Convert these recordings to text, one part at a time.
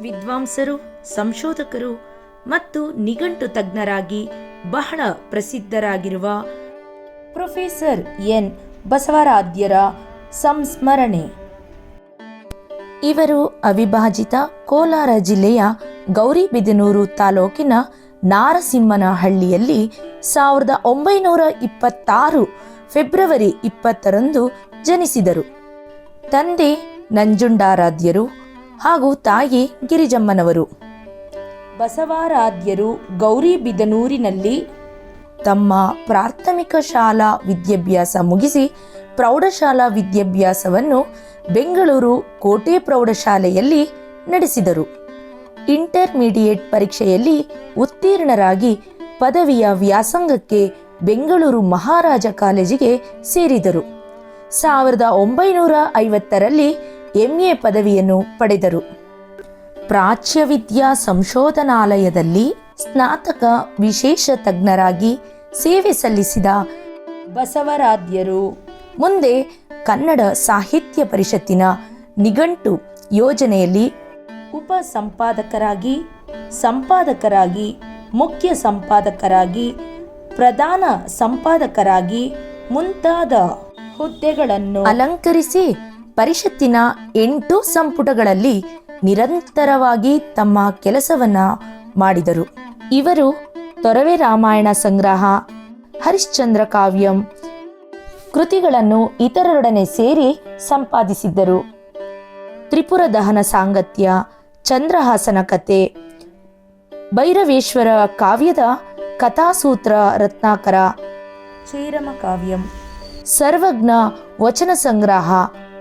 ವಿದ್ವಾಂಸರು, ಸಂಶೋಧಕರು ಮತ್ತು ನಿಘಂಟು ತಜ್ಞರಾಗಿ ಬಹಳ ಪ್ರಸಿದ್ಧರಾಗಿರುವ ಪ್ರೊಫೆಸರ್ ಎನ್. ಬಸವರಾಧ್ಯರ ಸಂಸ್ಮರಣೆ. ಇವರು ಅವಿಭಾಜಿತ ಕೋಲಾರ ಜಿಲ್ಲೆಯ ಗೌರಿಬಿದನೂರು ತಾಲೂಕಿನ ನಾರಸಿಂಹನಹಳ್ಳಿಯಲ್ಲಿ ಸಾವಿರದ ಒಂಬೈನೂರ ಇಪ್ಪತ್ತಾರು ಫೆಬ್ರವರಿ ಇಪ್ಪತ್ತರಂದು ಜನಿಸಿದರು. ತಂದೆ ನಂಜುಂಡಾರಾಧ್ಯರು ಹಾಗೂ ತಾಯಿ ಗಿರಿಜಮ್ಮನವರು. ಬಸವಾರಾಧ್ಯರು ಗೌರಿಬಿದನೂರಿನಲ್ಲಿ ತಮ್ಮ ಪ್ರಾಥಮಿಕ ಶಾಲಾ ವಿದ್ಯಾಭ್ಯಾಸ ಮುಗಿಸಿ ಪ್ರೌಢಶಾಲಾ ವಿದ್ಯಾಭ್ಯಾಸವನ್ನು ಬೆಂಗಳೂರು ಕೋಟೆ ಪ್ರೌಢಶಾಲೆಯಲ್ಲಿ ನಡೆಸಿದರು. ಇಂಟರ್ಮೀಡಿಯೇಟ್ ಪರೀಕ್ಷೆಯಲ್ಲಿ ಉತ್ತೀರ್ಣರಾಗಿ ಪದವಿಯ ವ್ಯಾಸಂಗಕ್ಕೆ ಬೆಂಗಳೂರು ಮಹಾರಾಜ ಕಾಲೇಜಿಗೆ ಸೇರಿದರು. ಸಾವಿರದ ಒಂಬೈನೂರ ಐವತ್ತರಲ್ಲಿ ಎಂಎ ಪದವಿಯನ್ನು ಪಡೆದರು. ಪ್ರಾಚ್ಯವಿದ್ಯಾ ಸಂಶೋಧನಾಲಯದಲ್ಲಿ ಸ್ನಾತಕ ವಿಶೇಷ ತಜ್ಞರಾಗಿ ಸೇವೆ ಸಲ್ಲಿಸಿದ ಬಸವರಾಧ್ಯರು. ಮುಂದೆ ಕನ್ನಡ ಸಾಹಿತ್ಯ ಪರಿಷತ್ತಿನ ನಿಘಂಟು ಯೋಜನೆಯಲ್ಲಿ ಉಪ ಸಂಪಾದಕರಾಗಿ ಸಂಪಾದಕರಾಗಿ, ಮುಖ್ಯ ಸಂಪಾದಕರಾಗಿ, ಪ್ರಧಾನ ಸಂಪಾದಕರಾಗಿ ಮುಂತಾದ ಹುದ್ದೆಗಳನ್ನು ಅಲಂಕರಿಸಿ ಪರಿಷತ್ತಿನ ಎಂಟು ಸಂಪುಟಗಳಲ್ಲಿ ನಿರಂತರವಾಗಿ ತಮ್ಮ ಕೆಲಸವನ್ನ ಮಾಡಿದರು. ಇವರು ತೊರವೆ ರಾಮಾಯಣ ಸಂಗ್ರಹ, ಹರಿಶ್ಚಂದ್ರ ಕಾವ್ಯಂ ಕೃತಿಗಳನ್ನು ಇತರರೊಡನೆ ಸೇರಿ ಸಂಪಾದಿಸಿದ್ದರು. ತ್ರಿಪುರ ದಹನ ಸಾಂಗತ್ಯ, ಚಂದ್ರಹಾಸನ ಕತೆ, ಭೈರವೇಶ್ವರ ಕಾವ್ಯದ ಕಥಾಸೂತ್ರ ರತ್ನಾಕರ ಶ್ರೀರಮ ಕಾವ್ಯಂ, ಸರ್ವಜ್ಞ ವಚನ ಸಂಗ್ರಹ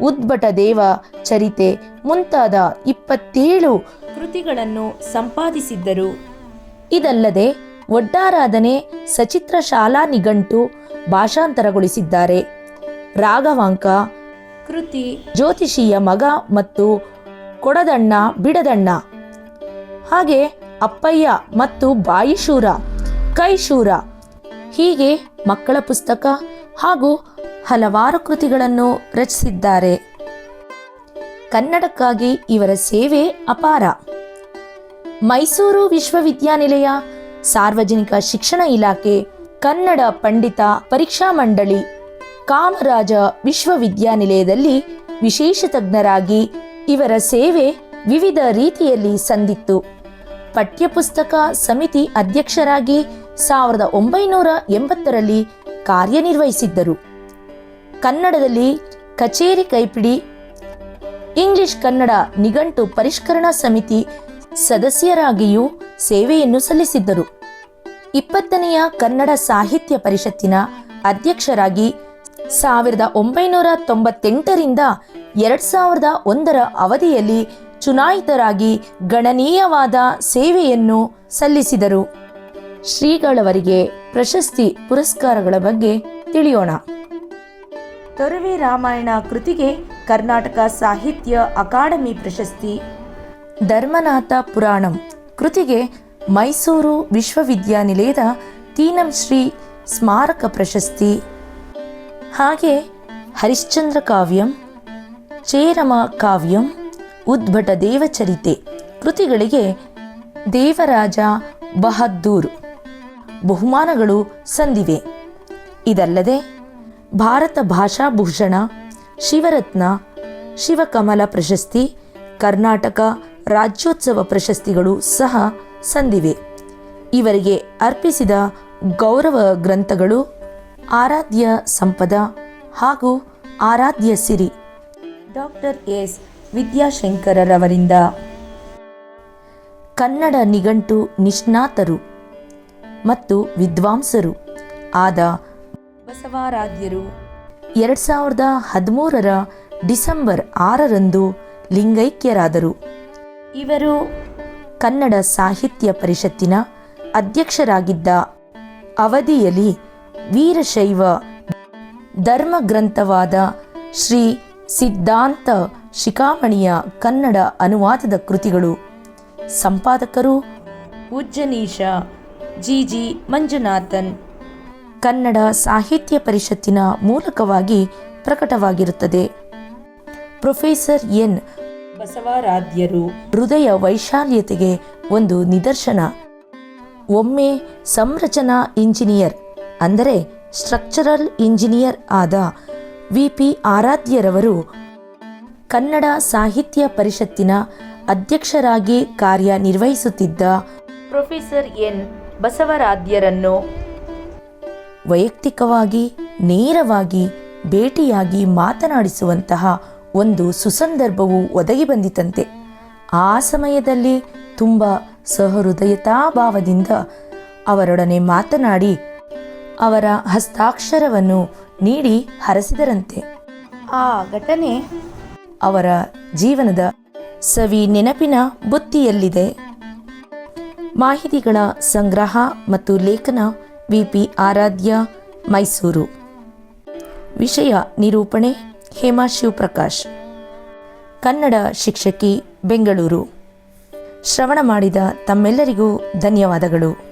ಉದ್ಭಟ ದೇವ ಚರಿತೆ ಮುಂತಾದ ಇಪ್ಪತ್ತೇಳು ಕೃತಿಗಳನ್ನು ಸಂಪಾದಿಸಿದ್ದರು. ಇದಲ್ಲದೆ ಒಡ್ಡಾರಾಧನೆ ಸಚಿತ್ರ ಶಾಲಾ ನಿಘಂಟು ಭಾಷಾಂತರಗೊಳಿಸಿದ್ದಾರೆ. ರಾಘವಾಂಕ ಕೃತಿ ಜ್ಯೋತಿಷಿಯ ಮಗ ಮತ್ತು ಕೊಡದಣ್ಣ ಬಿಡದಣ್ಣ. ಹಾಗೆ ಅಪ್ಪಯ್ಯ ಮತ್ತು ಬಾಯಿಶೂರ, ಕೈಶೂರ ಹೀಗೆ ಮಕ್ಕಳ ಪುಸ್ತಕ ಹಾಗೂ ಹಲವಾರು ಕೃತಿಗಳನ್ನು ರಚಿಸಿದ್ದಾರೆ. ಕನ್ನಡಕ್ಕಾಗಿ ಇವರ ಸೇವೆ ಅಪಾರ. ಮೈಸೂರು ವಿಶ್ವವಿದ್ಯಾನಿಲಯ ಸಾರ್ವಜನಿಕ ಶಿಕ್ಷಣ ಇಲಾಖೆ ಕನ್ನಡ ಪಂಡಿತ ಪರೀಕ್ಷಾ ಮಂಡಳಿ ಕಾಮರಾಜ ವಿಶ್ವವಿದ್ಯಾನಿಲಯದಲ್ಲಿ ವಿಶೇಷ ತಜ್ಞರಾಗಿ ಇವರ ಸೇವೆ ವಿವಿಧ ರೀತಿಯಲ್ಲಿ ಸಂದಿತ್ತು. ಪಠ್ಯಪುಸ್ತಕ ಸಮಿತಿ ಅಧ್ಯಕ್ಷರಾಗಿ ಸಾವಿರದ ಒಂಬೈನೂರ ಎಂಬತ್ತರಲ್ಲಿ ಕಾರ್ಯನಿರ್ವಹಿಸಿದ್ದರು. ಕನ್ನಡದಲ್ಲಿ ಕಚೇರಿ ಕೈಪಿಡಿ, ಇಂಗ್ಲಿಷ್ ಕನ್ನಡ ನಿಘಂಟು ಪರಿಷ್ಕರಣಾ ಸಮಿತಿ ಸದಸ್ಯರಾಗಿಯೂ ಸೇವೆಯನ್ನು ಸಲ್ಲಿಸಿದ್ದರು. ಇಪ್ಪತ್ತನೆಯ ಕನ್ನಡ ಸಾಹಿತ್ಯ ಪರಿಷತ್ತಿನ ಅಧ್ಯಕ್ಷರಾಗಿ ಸಾವಿರದ ಒಂಬೈನೂರ ತೊಂಬತ್ತೆಂಟರಿಂದ ಎರಡ್ ಸಾವಿರದ ಒಂದರ ಅವಧಿಯಲ್ಲಿ ಚುನಾಯಿತರಾಗಿ ಗಣನೀಯವಾದ ಸೇವೆಯನ್ನು ಸಲ್ಲಿಸಿದರು. ಶ್ರೀಗಳವರಿಗೆ ಪ್ರಶಸ್ತಿ ಪುರಸ್ಕಾರಗಳ ಬಗ್ಗೆ ತಿಳಿಯೋಣ. ತೊರವೆ ರಾಮಾಯಣ ಕೃತಿಗೆ ಕರ್ನಾಟಕ ಸಾಹಿತ್ಯ ಅಕಾಡೆಮಿ ಪ್ರಶಸ್ತಿ. ಧರ್ಮನಾಥ ಪುರಾಣಂ ಕೃತಿಗೆ ಮೈಸೂರು ವಿಶ್ವವಿದ್ಯಾನಿಲಯದ ತೀನಂ ಶ್ರೀ ಸ್ಮಾರಕ ಪ್ರಶಸ್ತಿ. ಹಾಗೆ ಹರಿಶ್ಚಂದ್ರ ಕಾವ್ಯಂ, ಚೇರಮ ಕಾವ್ಯಂ, ಉದ್ಭಟ ದೇವಚರಿತೆ ಕೃತಿಗಳಿಗೆ ದೇವರಾಜ ಬಹದ್ದೂರ್ ಬಹುಮಾನಗಳು ಸಂದಿವೆ. ಇದಲ್ಲದೆ ಭಾರತ ಭಾಷಾಭೂಷಣ ಶಿವರತ್ನ, ಶಿವಕಮಲ ಪ್ರಶಸ್ತಿ, ಕರ್ನಾಟಕ ರಾಜ್ಯೋತ್ಸವ ಪ್ರಶಸ್ತಿಗಳು ಸಹ ಸಂದಿವೆ. ಇವರಿಗೆ ಅರ್ಪಿಸಿದ ಗೌರವ ಗ್ರಂಥಗಳು ಆರಾಧ್ಯ ಸಂಪದ ಹಾಗೂ ಆರಾಧ್ಯ ಸಿರಿ. Doctor S. ವಿದ್ಯಾಶಂಕರರವರಿಂದ ಕನ್ನಡ ನಿಘಂಟು ನಿಷ್ಣಾತರು ಮತ್ತು ವಿದ್ವಾಂಸರು ಆದ ಬಸವಾರಾಧ್ಯರು ಎರಡು ಸಾವಿರದ ಹದಿಮೂರರ ಡಿಸೆಂಬರ್ ಆರರಂದು ಲಿಂಗೈಕ್ಯರಾದರು. ಇವರು ಕನ್ನಡ ಸಾಹಿತ್ಯ ಪರಿಷತ್ತಿನ ಅಧ್ಯಕ್ಷರಾಗಿದ್ದ ಅವಧಿಯಲ್ಲಿ ವೀರಶೈವ ಧರ್ಮ ಗ್ರಂಥವಾದ ಶ್ರೀ ಸಿದ್ಧಾಂತ ಶಿಖಾಮಣಿಯ ಕನ್ನಡ ಅನುವಾದದ ಕೃತಿಗಳು. ಸಂಪಾದಕರು ಉಜ್ಜನೀಶ, ಜಿ ಜಿ ಮಂಜುನಾಥನ್ ಕನ್ನಡ ಸಾಹಿತ್ಯ ಪರಿಷತ್ತಿನ ಮೂಲಕವಾಗಿ ಪ್ರಕಟವಾಗಿರುತ್ತದೆ. Professor N. ಬಸವರಾಧ್ಯರು ಹೃದಯ ವೈಶಾಲ್ಯತೆಗೆ ಒಂದು ನಿದರ್ಶನ. ಒಮ್ಮೆ ಸಂರಚನಾ ಇಂಜಿನಿಯರ್, ಅಂದರೆ ಸ್ಟ್ರಕ್ಚರಲ್ ಇಂಜಿನಿಯರ್ ಆದ ವಿ. ಪಿ. ಆರಾಧ್ಯರವರು ಕನ್ನಡ ಸಾಹಿತ್ಯ ಪರಿಷತ್ತಿನ ಅಧ್ಯಕ್ಷರಾಗಿ ಕಾರ್ಯನಿರ್ವಹಿಸುತ್ತಿದ್ದ ಪ್ರೊಫೆಸರ್ ಎನ್. ಬಸವರಾಧ್ಯರನ್ನು ವೈಯಕ್ತಿಕವಾಗಿ, ನೇರವಾಗಿ ಭೇಟಿಯಾಗಿ ಮಾತನಾಡಿಸುವಂತಹ ಒಂದು ಸುಸಂದರ್ಭವು ಒದಗಿ ಬಂದಿತಂತೆ ಆ ಸಮಯದಲ್ಲಿ ತುಂಬ ಸಹೃದಯತಾಭಾವದಿಂದ ಅವರೊಡನೆ ಮಾತನಾಡಿ ಅವರ ಹಸ್ತಾಕ್ಷರವನ್ನು ನೀಡಿ ಹರಸಿದರಂತೆ. ಆ ಘಟನೆ ಅವರ ಜೀವನದ ಸವಿ ನೆನಪಿನ ಬುತ್ತಿಯಲ್ಲಿದೆ. ಮಾಹಿತಿಗಳ ಸಂಗ್ರಹ ಮತ್ತು ಲೇಖನ ವಿ ಪಿ ಆರಾಧ್ಯ, ಮೈಸೂರು. ವಿಷಯ ನಿರೂಪಣೆ, ಹೇಮಾ ಶಿವಪ್ರಕಾಶ್. ಕನ್ನಡ ಶಿಕ್ಷಕಿ, ಬೆಂಗಳೂರು. ಶ್ರವಣ ಮಾಡಿದ ತಮ್ಮೆಲ್ಲರಿಗೂ ಧನ್ಯವಾದಗಳು.